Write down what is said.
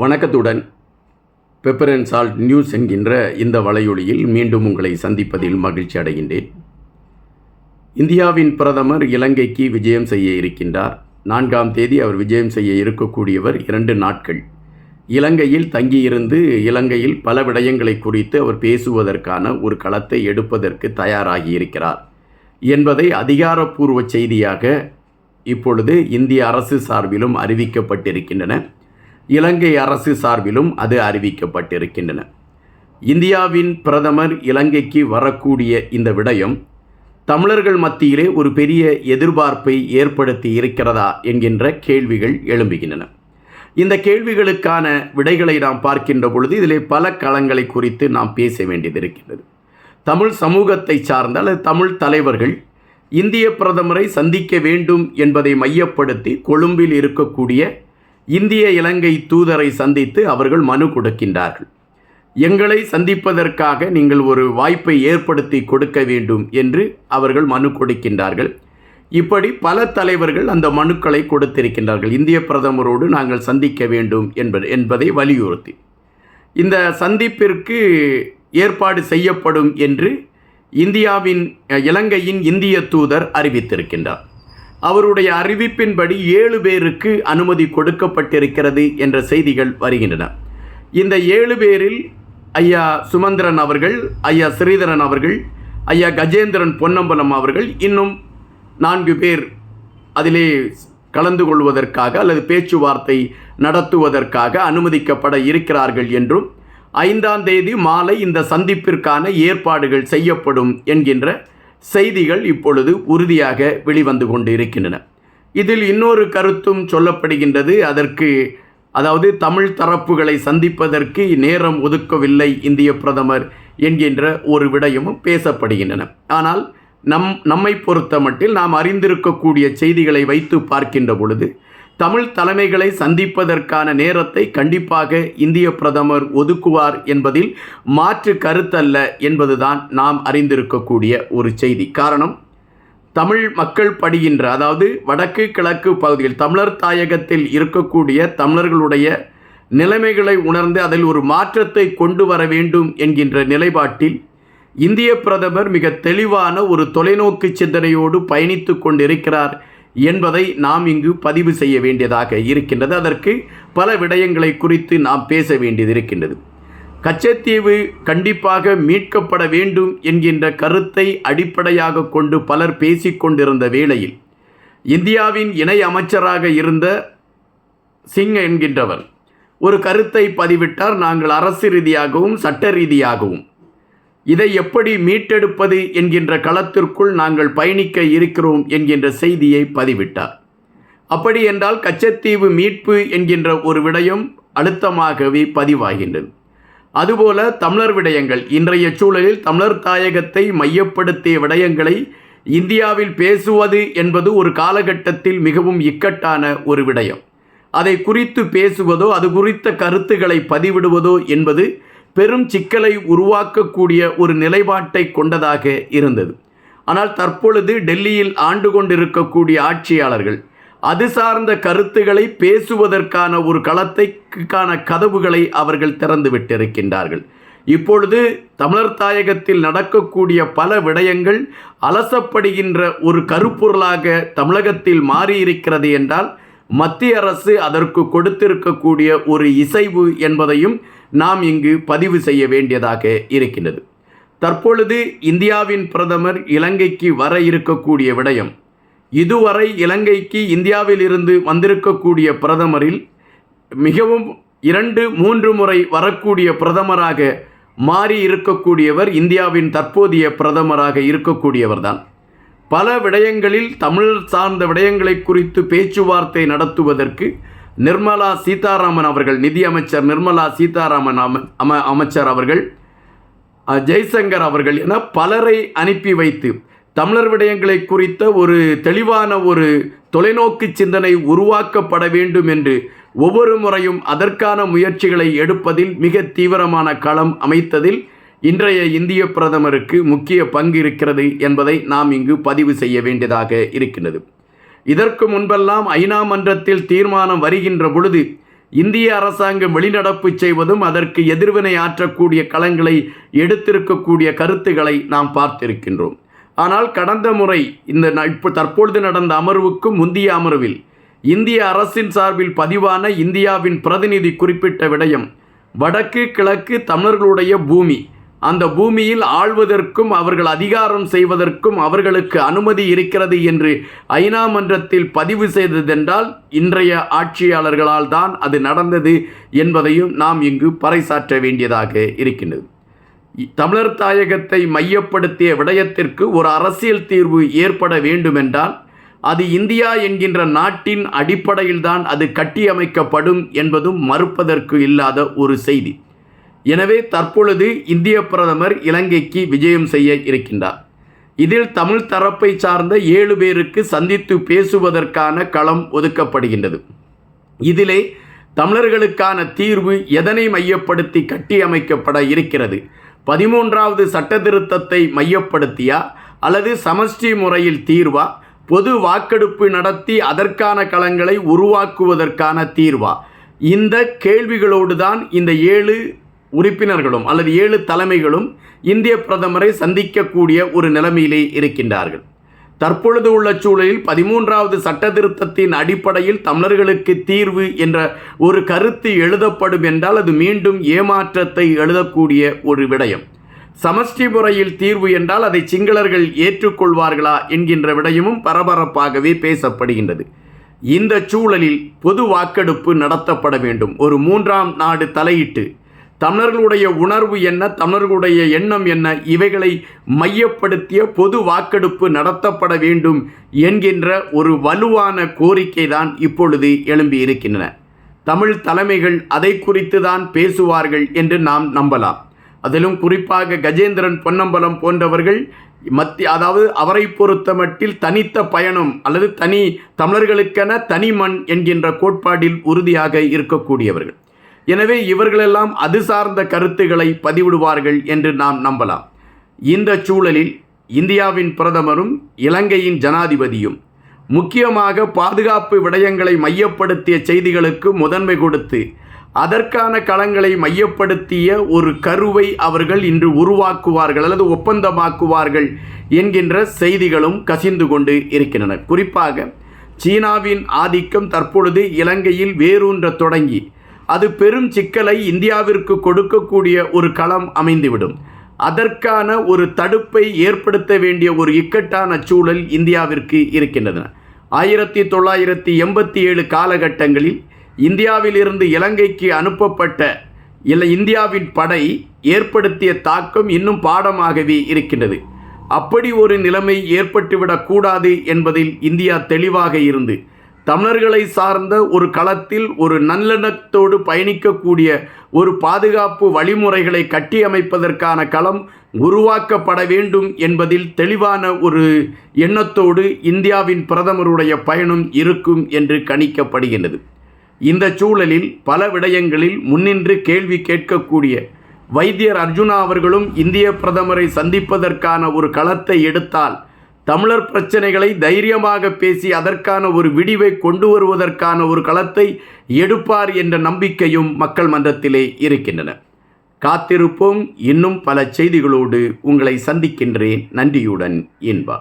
வணக்கத்துடன் pepper and salt news என்கின்ற இந்த வலையொலியில் மீண்டும் உங்களை சந்திப்பதில் மகிழ்ச்சி அடைகின்றேன். இந்தியாவின் பிரதமர் இலங்கைக்கு விஜயம் செய்ய இருக்கின்றார். நான்காம் தேதி அவர் விஜயம் செய்ய இருக்கக்கூடியவர் இரண்டு நாட்கள். இலங்கையில் தங்கியிருந்து இலங்கையில் பல விடயங்களை குறித்து அவர் பேசுவதற்கான ஒரு களத்தை எடுப்பதற்கு தயாராகி இருக்கிறார். என்பதை அதிகாரப்பூர்வ செய்தியாக இப்பொழுது இந்திய அரசு சார்பிலும் அறிவிக்கப்பட்டிருக்கின்றன. இலங்கை அரசு சார்பிலும் அது அறிவிக்கப்பட்டிருக்கின்றன. இந்தியாவின் பிரதமர் இலங்கைக்கு வரக்கூடிய இந்த விடயம் தமிழர்கள் மத்தியிலே ஒரு பெரிய எதிர்பார்ப்பை ஏற்படுத்தி இருக்கிறதா என்கின்ற கேள்விகள் எழும்புகின்றன. இந்த கேள்விகளுக்கான விடைகளை நாம் பார்க்கின்ற பொழுது இதிலே பல களங்களை குறித்து நாம் பேச வேண்டியது இருக்கின்றது. தமிழ் சமூகத்தை சார்ந்த அல்லது தமிழ் தலைவர்கள் இந்திய பிரதமரை சந்திக்க வேண்டும் என்பதை மையப்படுத்தி கொழும்பில் இருக்கக்கூடிய இந்திய இலங்கை தூதரை சந்தித்து அவர்கள் மனு கொடுக்கின்றார்கள். எங்களை சந்திப்பதற்காக நீங்கள் ஒரு வாய்ப்பை ஏற்படுத்தி கொடுக்க வேண்டும் என்று அவர்கள் மனு கொடுக்கின்றார்கள். இப்படி பல தலைவர்கள் அந்த மனுக்களை கொடுத்திருக்கின்றார்கள். இந்திய பிரதமரோடு நாங்கள் சந்திக்க வேண்டும் என்பது என்பதை வலியுறுத்தி. இந்த சந்திப்பிற்கு ஏற்பாடு செய்யப்படும் என்று இந்தியாவின் இலங்கையின் இந்திய தூதர் அறிவித்திருக்கின்றார். அவருடைய அறிவிப்பின்படி ஏழு பேருக்கு அனுமதி கொடுக்கப்பட்டிருக்கிறது என்ற செய்திகள் வருகின்றன. இந்த ஏழு பேரில் ஐயா சுமந்திரன் அவர்கள் ஐயா ஸ்ரீதரன் அவர்கள் ஐயா கஜேந்திரன் பொன்னம்பலம் அவர்கள் இன்னும் நான்கு பேர் அதிலே கலந்து கொள்வதற்காக அல்லது பேச்சுவார்த்தை நடத்துவதற்காக அனுமதிக்கப்பட இருக்கிறார்கள் என்றும் ஐந்தாம் தேதி மாலை இந்த சந்திப்பிற்கான ஏற்பாடுகள் செய்யப்படும் என்கின்ற செய்திகள் இப்பொழுது உறுதியாக வெளிவந்து கொண்டு இருக்கின்றன இதில் இன்னொரு கருத்தும் சொல்லப்படுகின்றது. அதற்கு அதாவது தமிழ் தரப்புகளை சந்திப்பதற்கு நேரம் ஒதுக்கவில்லை இந்திய பிரதமர் என்கின்ற ஒரு விடயமும் பேசப்படுகின்றன. ஆனால் நம் நம்மை பொறுத்த மட்டில் நாம் அறிந்திருக்கக்கூடிய செய்திகளை வைத்து பார்க்கின்ற பொழுது தமிழ் தலைமைகளை சந்திப்பதற்கான நேரத்தை கண்டிப்பாக இந்திய பிரதமர் ஒதுக்குவார் என்பதில் மாற்று கருத்தல்ல என்பதுதான் நாம் அறிந்திருக்கக்கூடிய ஒரு செய்தி. காரணம் தமிழ் மக்கள் படுகின்ற அதாவது வடக்கு கிழக்கு பகுதியில் தமிழர் தாயகத்தில் இருக்கக்கூடிய தமிழர்களுடைய நிலைமைகளை உணர்ந்து அதில் ஒரு மாற்றத்தை கொண்டு வர வேண்டும் என்கின்ற நிலைப்பாட்டில் இந்திய பிரதமர் மிக தெளிவான ஒரு தொலைநோக்கு சிந்தனையோடு பயணித்து கொண்டிருக்கிறார். என்பதை நாம் இங்கு பதிவு செய்ய வேண்டியதாக இருக்கின்றது. அதற்கு பல விடயங்களை குறித்து நாம் பேச வேண்டியது இருக்கின்றது. கச்சத்தீவு கண்டிப்பாக மீட்கப்பட வேண்டும் என்கின்ற கருத்தை அடிப்படையாக கொண்டு பலர் பேசிக்கொண்டிருந்த வேளையில் இந்தியாவின் இணை அமைச்சராக இருந்த சிங் என்கின்றவர் ஒரு கருத்தை பதிவிட்டார். நாங்கள் அரசு ரீதியாகவும் சட்ட ரீதியாகவும் இதை எப்படி மீட்டெடுப்பது என்கின்ற களத்திற்குள் நாங்கள் பயணிக்க இருக்கிறோம் என்கின்ற செய்தியை பதிவிட்டார். அப்படி என்றால் கச்சத்தீவு மீட்பு என்கின்ற ஒரு விடயம் அழுத்தமாகவே பதிவாகின்றது. அதுபோல தமிழர் விடயங்கள் இன்றைய சூழலில் தமிழர் தாயகத்தை மையப்படுத்திய விடயங்களை இந்தியாவில் பேசுவது என்பது ஒரு காலகட்டத்தில் மிகவும் இக்கட்டான ஒரு விடயம். அதை குறித்து பேசுவதோ அது குறித்த கருத்துக்களை பதிவிடுவதோ என்பது பெரும் சிக்கலை உருவாக்கக்கூடிய ஒரு நிலைப்பாட்டை கொண்டதாக இருந்தது. ஆனால் தற்பொழுது டெல்லியில் ஆண்டு கொண்டிருக்கக்கூடிய ஆட்சியாளர்கள் அது சார்ந்த கருத்துக்களை பேசுவதற்கான ஒரு களத்தைக்கான கதவுகளை அவர்கள் திறந்து விட்டிருக்கின்றார்கள். இப்பொழுது தமிழர் தாயகத்தில் நடக்கக்கூடிய பல விடயங்கள் அலசப்படுகின்ற ஒரு கருப்பொருளாக தமிழகத்தில் மாறியிருக்கிறது என்றால் மத்திய அரசு அதற்கு கொடுத்திருக்கக்கூடிய ஒரு இசைவு என்பதையும் நாம் இங்கு பதிவு செய்ய வேண்டியதாக இருக்கின்றது. தற்பொழுது இந்தியாவின் பிரதமர் இலங்கைக்கு வர இருக்கக்கூடிய விடயம் இதுவரை இலங்கைக்கு இந்தியாவில் இருந்து வந்திருக்கக்கூடிய பிரதமரில் மிகவும் இரண்டு மூன்று முறை வரக்கூடிய பிரதமராக மாறி இருக்கக்கூடியவர் இந்தியாவின் தற்போதைய பிரதமராக இருக்கக்கூடியவர்தான். பல விடயங்களில் தமிழ் சார்ந்த விடயங்களை குறித்து பேச்சுவார்த்தை நடத்துவதற்கு நிர்மலா சீதாராமன் அவர்கள் நிதியமைச்சர் நிர்மலா சீதாராமன் அம அம அமைச்சர் அவர்கள் ஜெய்சங்கர் அவர்கள் என பலரை அனுப்பி வைத்து தமிழர் விடயங்களை குறித்த ஒரு தெளிவான ஒரு தொலைநோக்கு சிந்தனை உருவாக்கப்பட வேண்டும் என்று ஒவ்வொரு முறையும் அதற்கான முயற்சிகளை எடுப்பதில் மிக தீவிரமான களம் அமைத்ததில் இன்றைய இந்திய பிரதமருக்கு முக்கிய பங்கு இருக்கிறது என்பதை நாம் இங்கு பதிவு செய்ய வேண்டியதாக இருக்கின்றது. இதற்கு முன்பெல்லாம் ஐநா மன்றத்தில் தீர்மானம் வருகின்ற பொழுது இந்திய அரசாங்கம் வெளிநடப்பு செய்வதும் அதற்கு எதிர்வினை ஆற்றக்கூடிய களங்களை எடுத்திருக்கக்கூடிய கருத்துக்களை நாம் பார்த்திருக்கின்றோம். ஆனால் கடந்த முறை இந்த இப்போ தற்பொழுது நடந்த அமர்வுக்கும் முந்தைய அமர்வில் இந்திய அரசின் சார்பில் பதிவான இந்தியாவின் பிரதிநிதி குறிப்பிட்ட விடயம் வடக்கு கிழக்கு தமிழர்களுடைய பூமி அந்த பூமியில் ஆள்வதற்கும் அவர்கள் அதிகாரம் செய்வதற்கும் அவர்களுக்கு அனுமதி இருக்கிறது என்று ஐநா மன்றத்தில் பதிவு செய்ததென்றால் இன்றைய ஆட்சியாளர்களால் தான் அது நடந்தது என்பதையும் நாம் இங்கு பறைசாற்ற வேண்டியதாக இருக்கின்றது. தமிழர் தாயகத்தை மையப்படுத்திய விடயத்திற்கு ஒரு அரசியல் தீர்வு ஏற்பட வேண்டுமென்றால் அது இந்தியா என்கின்ற நாட்டின் அடிப்படையில்தான் அது கட்டியமைக்கப்படும் என்பதும் மறுப்பதற்கு இல்லாத ஒரு செய்தி. எனவே தற்பொழுது இந்திய பிரதமர் இலங்கைக்கு விஜயம் செய்ய இருக்கின்றார். இதில் தமிழ் தரப்பை சார்ந்த ஏழு பேருக்கு சந்தித்து பேசுவதற்கான களம் ஒதுக்கப்படுகின்றது. இதிலே தமிழர்களுக்கான தீர்வு எதனை மையப்படுத்தி கட்டியமைக்கப்பட இருக்கிறது? பதிமூன்றாவது சட்ட திருத்தத்தை மையப்படுத்தியா? அல்லது சமஷ்டி முறையில் தீர்வா? பொது வாக்கெடுப்பு நடத்தி அதற்கான களங்களை உருவாக்குவதற்கான தீர்வா? இந்த கேள்விகளோடு தான் இந்த ஏழு உறுப்பினர்களும் அல்லது ஏழு தலைமைகளும் இந்திய பிரதமரை சந்திக்கக்கூடிய ஒரு நிலைமையிலே இருக்கின்றார்கள். தற்பொழுது உள்ள சூழலில் பதிமூன்றாவது சட்ட திருத்தத்தின் அடிப்படையில் தமிழர்களுக்கு தீர்வு என்ற ஒரு கருத்து எழுதப்படும் என்றால் அது மீண்டும் ஏமாற்றத்தை எழுதக்கூடிய ஒரு விடயம். சமஷ்டி முறையில் தீர்வு என்றால் அதை சிங்களர்கள் ஏற்றுக்கொள்வார்களா என்கின்ற விடயமும் பரபரப்பாகவே பேசப்படுகின்றது. இந்த சூழலில் பொது வாக்கெடுப்பு நடத்தப்பட வேண்டும். ஒரு மூன்றாம் நாடு தலையிட்டு தமிழர்களுடைய உணர்வு என்ன? தமிழர்களுடைய எண்ணம் என்ன? இவைகளை மையப்படுத்திய பொது வாக்கெடுப்பு நடத்தப்பட வேண்டும் என்கின்ற ஒரு வலுவான கோரிக்கை தான் இப்பொழுது எழும்பி இருக்கின்றன. தமிழ் தலைமைகள் அதை குறித்து தான் பேசுவார்கள் என்று நாம் நம்பலாம். அதிலும் குறிப்பாக கஜேந்திரன் பொன்னம்பலம் போன்றவர்கள் மத்திய அதாவது அவரை பொறுத்தமட்டில் தனித்த பயணம் அல்லது தனி தமிழர்களுக்கென தனி மண் என்கின்ற கோட்பாட்டில் உறுதியாக இருக்கக்கூடியவர்கள். எனவே இவர்களெல்லாம் அது சார்ந்த கருத்துக்களை பதிவிடுவார்கள் என்று நாம் நம்பலாம். இந்த சூழலில் இந்தியாவின் பிரதமரும் இலங்கையின் ஜனாதிபதியும் முக்கியமாக பாதுகாப்பு விடயங்களை மையப்படுத்திய செய்திகளுக்கு முதன்மை கொடுத்து அதற்கான களங்களை மையப்படுத்திய ஒரு கருவை அவர்கள் இன்று உருவாக்குவார்கள் அல்லது ஒப்பந்தமாக்குவார்கள் என்கின்ற செய்திகளும் கசிந்து கொண்டு இருக்கின்றன. குறிப்பாக சீனாவின் ஆதிக்கம் தற்பொழுது இலங்கையில் வேரூன்ற தொடங்கி அது பெரும் சிக்கலை இந்தியாவிற்கு கொடுக்கக்கூடிய ஒரு களம் அமைந்துவிடும். அதற்கான ஒரு தடுப்பை ஏற்படுத்த வேண்டிய ஒரு இக்கட்டான சூழல் இந்தியாவிற்கு இருக்கின்றன. ஆயிரத்தி தொள்ளாயிரத்தி எண்பத்தி ஏழு காலகட்டங்களில் இந்தியாவிலிருந்து இலங்கைக்கு அனுப்பப்பட்ட இல்லை இந்தியாவின் படை ஏற்படுத்திய தாக்கம் இன்னும் பாடமாகவே இருக்கின்றது. அப்படி ஒரு நிலைமை ஏற்பட்டுவிடக்கூடாது என்பதில் இந்தியா தெளிவாக இருந்து தமிழர்களை சார்ந்த ஒரு களத்தில் ஒரு நல்லெண்ணத்தோடு பயணிக்கக்கூடிய ஒரு பாதுகாப்பு வழிமுறைகளை கட்டியமைப்பதற்கான களம் உருவாக்கப்பட வேண்டும் என்பதில் தெளிவான ஒரு எண்ணத்தோடு இந்தியாவின் பிரதமருடைய பயணம் இருக்கும் என்று கணிக்கப்படுகின்றது. இந்த சூழலில் பல விடயங்களில் முன்னின்று கேள்வி கேட்கக்கூடிய வைத்தியர் அர்ஜுனா அவர்களும் இந்திய பிரதமரை சந்திப்பதற்கான ஒரு களத்தை எடுத்தால் தமிழர் பிரச்சனைகளை தைரியமாக பேசி அதற்கான ஒரு விடிவை கொண்டு வருவதற்கான ஒரு களத்தை எடுப்பார் என்ற நம்பிக்கையும் மக்கள் மன்றத்திலே இருக்கின்றன. காத்திருப்போம். இன்னும் பல செய்திகளோடு உங்களை சந்திக்கின்றேன். நன்றியுடன் இன்பா.